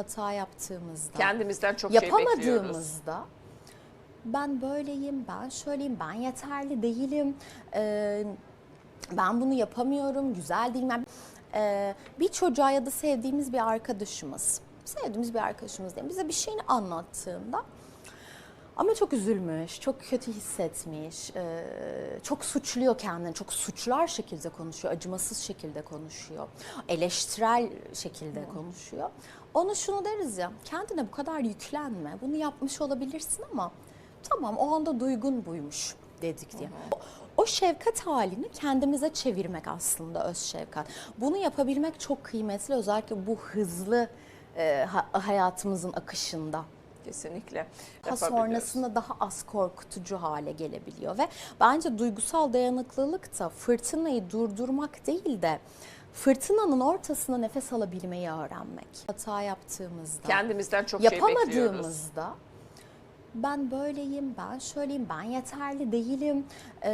hata yaptığımızda, Kendimizden çok şey bekliyoruz. yapamadığımızda ben böyleyim, ben şöyleyim, ben yeterli değilim, e, ben bunu yapamıyorum, güzel değilim. Yani, e, bir çocuğa ya da sevdiğimiz bir arkadaşımız, sevdiğimiz bir arkadaşımız diyelim, bize bir şeyini anlattığında ama çok üzülmüş, çok kötü hissetmiş, e, çok suçluyor kendini, çok suçlar şekilde konuşuyor, acımasız şekilde konuşuyor, eleştirel şekilde konuşuyor. Ona şunu deriz ya, kendine bu kadar yüklenme, bunu yapmış olabilirsin ama tamam o anda duygun buymuş dedik diye. O şefkat halini kendimize çevirmek aslında öz şefkat. Bunu yapabilmek çok kıymetli özellikle bu hızlı e, ha- hayatımızın akışında Kesinlikle. daha sonrasında daha az korkutucu hale gelebiliyor ve bence duygusal dayanıklılık da fırtınayı durdurmak değil de fırtınanın ortasında nefes alabilmeyi öğrenmek. Hata yaptığımızda, Kendimizden çok şey bekliyoruz. yapamadığımızda ben böyleyim, ben şöyleyim, ben yeterli değilim, e,